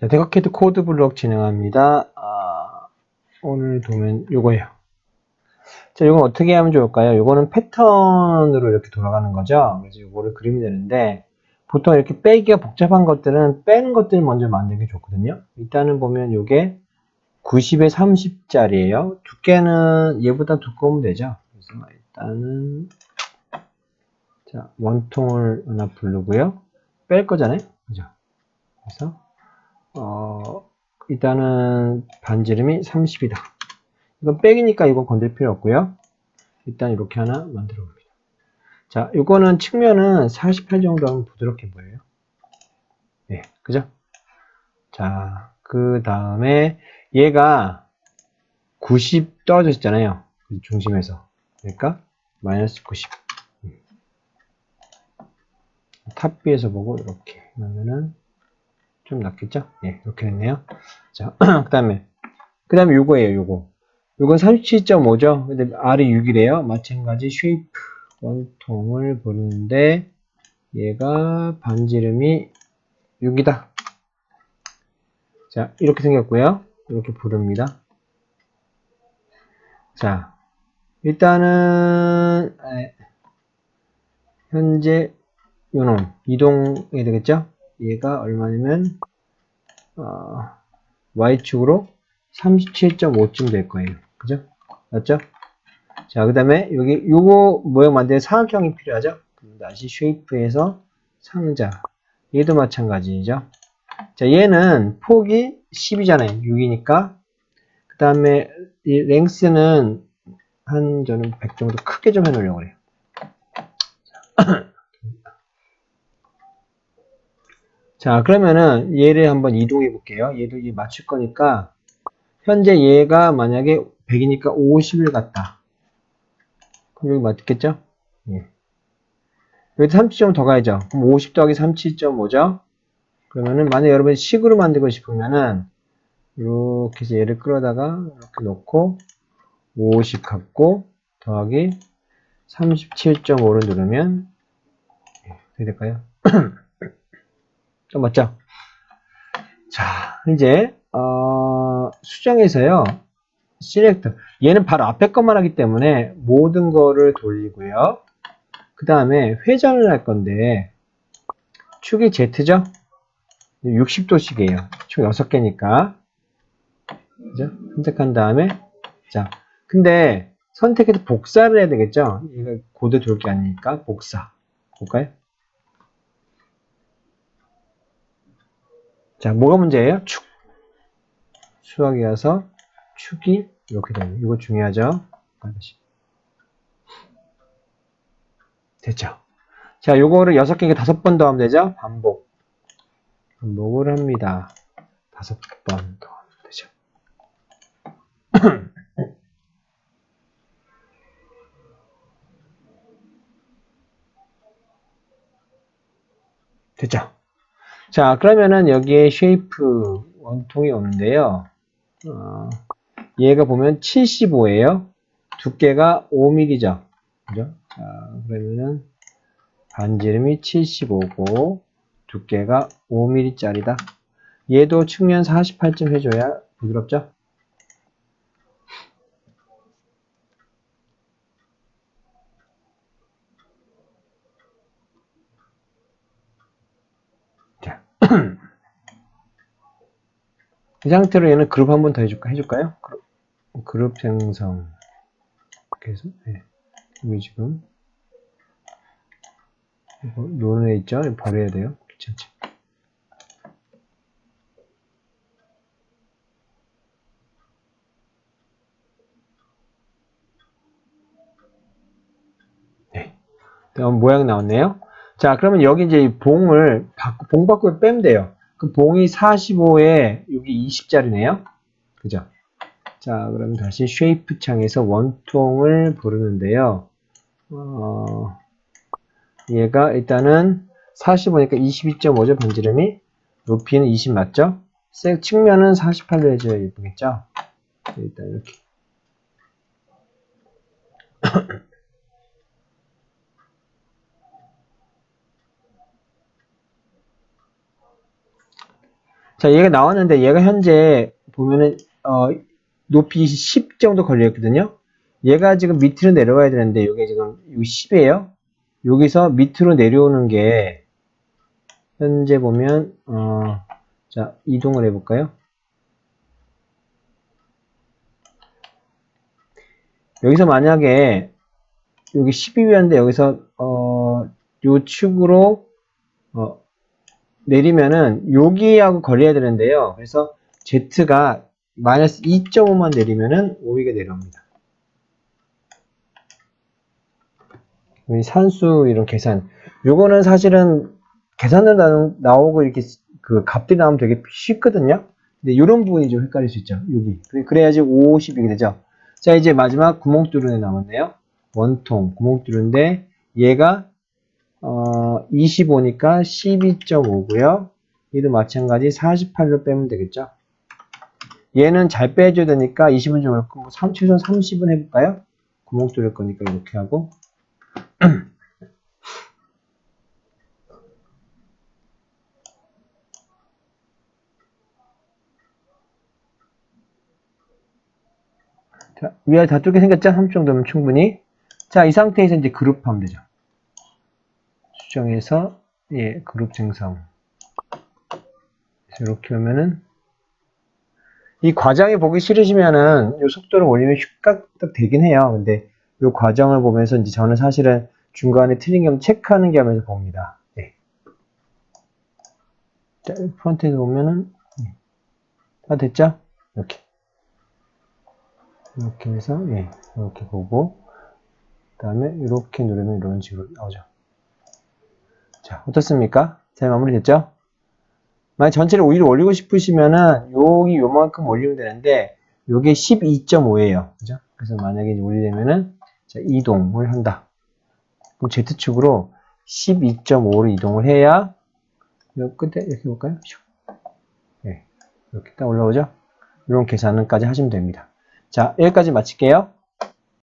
자, 데커캐드 코드 블록 진행합니다. 아, 오늘 도면 요거예요. 자, 이건 어떻게 하면 좋을까요? 요거는 패턴으로 이렇게 돌아가는 거죠. 그래서 요거를 그리면 되는데, 보통 이렇게 빼기가 복잡한 것들은 빼는 것들을 먼저 만드는 게 좋거든요. 일단은 보면 요게 90에 30짜리예요. 두께는 얘보다 두꺼우면 되죠. 그래서 일단은 자 원통을 하나 부르고요. 뺄 거잖아요. 그죠? 그래서 어 일단은 반지름이 30이다. 이건 빼기니까 이건 건들 필요 없고요. 일단 이렇게 하나 만들어 봅니다. 자, 이거는 측면은 48 정도 하면 부드럽게 보여요. 네, 그죠? 자, 그 다음에 얘가 90 떨어져 있잖아요. 중심에서. 그러니까 마이너스 90. 탑 B에서 보고 이렇게 하면은 좀 낫겠죠? 예, 이렇게 됐네요. 자, 그 다음에 그 다음에 요거예요, 요거. 요건 37.5죠? 근데 R이 6이래요. 마찬가지 쉐이프 원통을 보는데 얘가 반지름이 6이다. 자, 이렇게 생겼고요. 이렇게 부릅니다. 자, 일단은 에, 현재 요놈 이동이 되겠죠? 얘가 얼마냐면 어, y축으로 37.5쯤 될 거예요. 그죠? 맞죠? 자, 그 다음에 여기 요거 모양 만드는 사각형이 필요하죠? 그럼 다시 쉐이프에서 상자 얘도 마찬가지죠. 자, 얘는 폭이 10이잖아요. 6이니까. 그 다음에 이 랭스는 한 저는 100 정도 크게 좀 해놓으려고 그래요. 자, 그러면은 얘를 한번 이동해 볼게요. 얘도 이 맞출 거니까 현재 얘가 만약에 100이니까 50을 갖다. 그럼 여기 맞겠죠? 예. 여기 30점 더 가야죠. 그럼 50 더하기 37.5죠? 그러면은 만약 여러분이 식으로 만들고 싶으면은 이렇게 해서 얘를 끌어다가 이렇게 놓고 50 갖고 더하기 37.5를 누르면 예, 어떻게 될까요? 좀 맞죠? 자 이제 어, 수정에서요 select 얘는 바로 앞에 것만 하기 때문에 모든 거를 돌리고요 그 다음에 회전을 할 건데 축이 Z죠? 60도씩이에요. 총 6개니까. 그죠? 선택한 다음에, 자. 근데 선택해서 복사를 해야 되겠죠? 이거 고대 돌게 아니니까 복사. 볼까요? 자, 뭐가 문제예요? 축. 수학이어서 축이 이렇게 되는 이거 중요하죠? 반드시. 됐죠? 자, 요거를 6개니까 5번 더 하면 되죠? 반복. 반복을 합니다. 다섯 번 더 하면 되죠. 됐죠? 자, 그러면은 여기에 쉐이프 원통이 오는데요. 어, 얘가 보면 75예요. 두께가 5mm죠. 그죠? 자, 그러면은 반지름이 75고 두께가 5mm짜리다. 얘도 측면 48쯤 해줘야 부드럽죠? 자. 이 상태로 얘는 그룹 한 번 더 해줄까? 해줄까요? 그룹, 그룹 생성. 이렇게 해서, 네. 여기 지금, 이거 애 있죠? 버려야 돼요. 귀찮지. 네. 다음 모양 나왔네요. 자, 그러면 여기 이제 이 봉을, 봉 밖으로 빼면 돼요. 그 봉이 45에 여기 20짜리네요. 그죠? 자, 그럼 다시 쉐이프 창에서 원통을 부르는데요. 어, 얘가 일단은 45니까 22.5죠, 반지름이. 높이는 20 맞죠? 색 측면은 48로 해줘야 예쁘겠죠? 일단 이렇게. 자, 얘가 나왔는데 얘가 현재 보면은 어, 높이 10 정도 걸려있거든요. 얘가 지금 밑으로 내려가야 되는데 이게 지금 10이에요. 여기서 밑으로 내려오는 게 현재 보면 어, 자 이동을 해볼까요? 여기서 만약에 여기 12위였는데 여기서 어, 요 축으로 어, 내리면은 여기하고 걸려야 되는데요. 그래서 Z가 마이너스 2.5만 내리면은 5위가 내려옵니다. 우리 산수 이런 계산. 요거는 사실은 계산을 나- 나오고 이렇게 그 값들이 나오면 되게 쉽거든요. 근데 이런 부분이 좀 헷갈릴 수 있죠. 여기. 그래- 그래야지 50이게 되죠. 자, 이제 마지막 구멍 뚫은 애 남았네요. 원통 구멍 뚫은데 얘가 어, 25니까 12.5고요. 얘도 마찬가지 48로 빼면 되겠죠. 얘는 잘 빼줘야 되니까 20은 좀 어렵고 뭐 3, 최소한 30은 해볼까요? 구멍 뚫을 거니까 이렇게 하고 자, 위아래 다 뚫게 생겼죠? 3 정도면 충분히. 자, 이 상태에서 이제 그룹하면 되죠. 수정해서, 예, 그룹 생성. 이렇게 하면은, 이 과정이 보기 싫으시면은, 이 속도를 올리면 슉깍딱 되긴 해요. 근데, 이 과정을 보면서 이제 저는 사실은 중간에 틀린 점 체크하는 게 하면서 봅니다. 예. 자, 프론트에서 보면은, 예. 다 됐죠? 이렇게. 이렇게 해서 예 이렇게 보고 그 다음에 이렇게 누르면 이런 식으로 나오죠 자 어떻습니까? 잘 마무리 됐죠? 만약 전체를 오히려 올리고 싶으시면은 여기 요만큼 올리면 되는데 요게 12.5예요. 그죠? 그래서 만약에 이제 올리려면은 자, 이동을 한다. 그럼 Z축으로 12.5로 이동을 해야 요 끝에 이렇게 볼까요? 슉. 예, 이렇게 딱 올라오죠? 이런 계산까지 하시면 됩니다. 자, 여기까지 마칠게요.